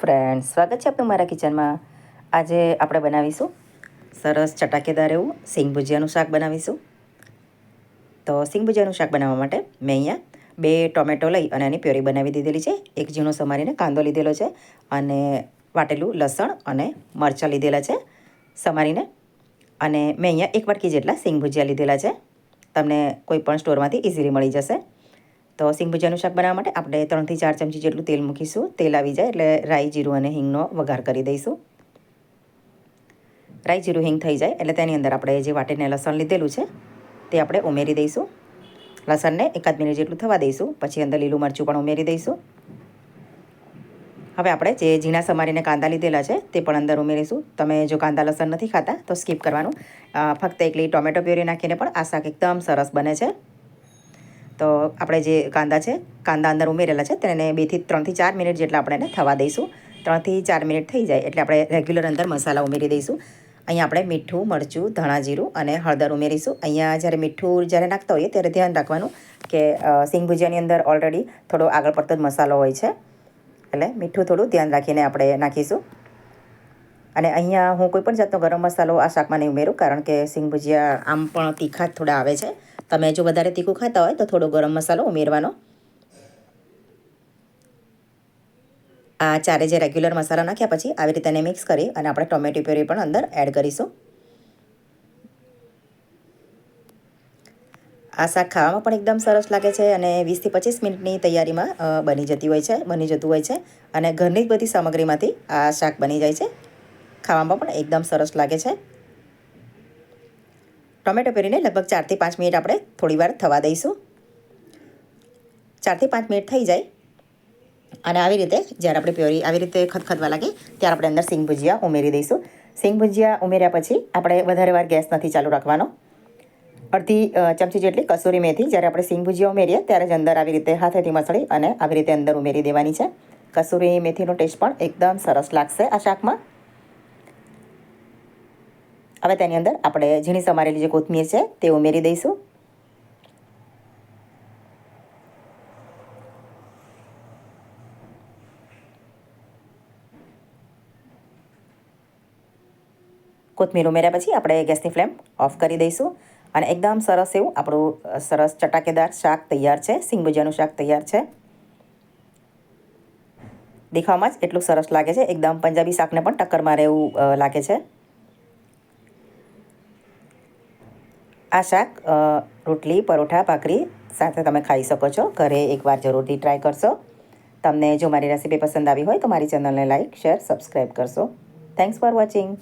Friends સ્વાગત છે આપનું મારા કિચનમાં. આજે આપણે બનાવીશું સરસ ચટાકેદાર એવું સિંગ ભુજિયાનું શાક બનાવીશું. તો સિંગ ભુજિયાનું શાક બનાવવા માટે મેં અહીંયા બે ટોમેટો લઈ અને એની પ્યોરી બનાવી દીધેલી છે. એક ઝીણો સમારીને કાંદો લીધેલો છે અને વાટેલું લસણ અને મરચાં લીધેલા છે સમારીને. અને મેં અહીંયા એક વાટકી જેટલા સિંગ ભુજિયા લીધેલા છે. તમને કોઈ પણ સ્ટોરમાંથી ઇઝીલી મળી જશે. તો સિંગ ભુજાનું શાક બનાવવા માટે આપણે ત્રણથી ચાર ચમચી જેટલું તેલ મૂકીશું. તેલ આવી જાય એટલે રાઈ, જીરું અને હિંગનો વઘાર કરી દઈશું. રાઈ, જીરું, હિંગ થઈ જાય એટલે તેની અંદર આપણે જે વાટીને લસણ લીધેલું છે તે આપણે ઉમેરી દઈશું. લસણને એકાદ મિનિટ જેટલું થવા દઈશું. પછી અંદર લીલું મરચું પણ ઉમેરી દઈશું. હવે આપણે જે ઝીણા સમારીને કાંદા લીધેલા છે તે પણ અંદર ઉમેરીશું. તમે જો કાંદા લસણ નથી ખાતા તો સ્કીપ કરવાનું. ફક્ત એકલી ટોમેટો પ્યોરી નાખીને પણ આ શાક એકદમ સરસ બને છે. તો આપણે જે કાંદા છે, કાંદા અંદર ઉમેરેલા છે, તેને બેથી ત્રણથી ચાર મિનિટ જેટલા આપણે એને થવા દઈશું. ત્રણથી ચાર મિનિટ થઈ જાય એટલે આપણે રેગ્યુલર અંદર મસાલા ઉમેરી દઈશું. અહીંયા આપણે મીઠું, મરચું, ધાણા જીરું અને હળદર ઉમેરીશું. અહીંયા જ્યારે મીઠું જ્યારે નાખતા હોઈએ ત્યારે ધ્યાન રાખવાનું કે સિંગ ભુજિયાની અંદર ઓલરેડી થોડો આગળ પડતો જ મસાલો હોય છે. એટલે મીઠું થોડું ધ્યાન રાખીને આપણે નાખીશું. અને અહીંયા હું કોઈ પણ જાતનો ગરમ મસાલો આ શાકમાં નહીં ઉમેરું, કારણ કે સિંગ ભુજિયા આમ પણ તીખા થોડા આવે છે. તમે જો વધારે તીખું ખાતા હોય તો થોડો ગરમ મસાલો ઉમેરવાનો. આ ચારે જે રેગ્યુલર મસાલા નાખ્યા પછી આવી રીતે મિક્સ કરી અને આપણે ટોમેટો પ્યુરી પણ અંદર એડ કરીશું. આ શાક ખાવામાં પણ એકદમ સરસ લાગે છે અને વીસથી પચીસ મિનિટની તૈયારીમાં બની જતી હોય છે, બની જતું હોય છે અને ઘરની જ બધી સામગ્રીમાંથી આ શાક બની જાય છે. ખાવામાં પણ એકદમ સરસ લાગે છે. ટોમેટો પેરીને લગભગ ચારથી પાંચ મિનિટ આપણે થોડી વાર થવા દઈશું. ચારથી પાંચ મિનિટ થઈ જાય. અને આવી રીતે જ્યારે આપણે પ્યોરી આવી રીતે ખતખતવા લાગે, ત્યારે આપણે અંદર સિંગ ભુજિયા ઉમેરી દઈશું. સિંગ ભુજિયા ઉમેર્યા પછી આપણે વધારે વાર ગેસ નથી ચાલુ રાખવાનો. અડધી ચમચી જેટલી કસૂરી મેથી જ્યારે આપણે સિંગ ભુજિયા ઉમેરીએ, ત્યારે જ અંદર આવી રીતે હાથેથી મસળી અને આવી રીતે અંદર ઉમેરી દેવાની છે. કસૂરી મેથીનો ટેસ્ટ પણ એકદમ સરસ લાગશે આ શાકમાં. હવે તેની અંદર આપણે ઝીણી સમારેલી જે કોથમીર છે તે ઉમેરી દઈશું. કોથમીર ઉમેર્યા પછી આપણે ગેસની ફ્લેમ ઓફ કરી દઈશું અને એકદમ સરસ એવું આપણું સરસ ચટાકેદાર શાક તૈયાર છે સિંગબુજાનું શાક તૈયાર છે. દેખાવામાં જ એટલું સરસ લાગે છે, એકદમ પંજાબી શાકને પણ ટક્કર મારે એવું લાગે છે. આ શાક રોટલી, પરોઠા, ભાખરી સાથે તમે ખાઈ શકો છો. ઘરે એકવાર જરૂરથી ટ્રાય કરશો. તમને જો મારી રેસીપી પસંદ આવી હોય તો મારી ચેનલને લાઇક શેર સબસ્ક્રાઈબ કરશો. Thanks for watching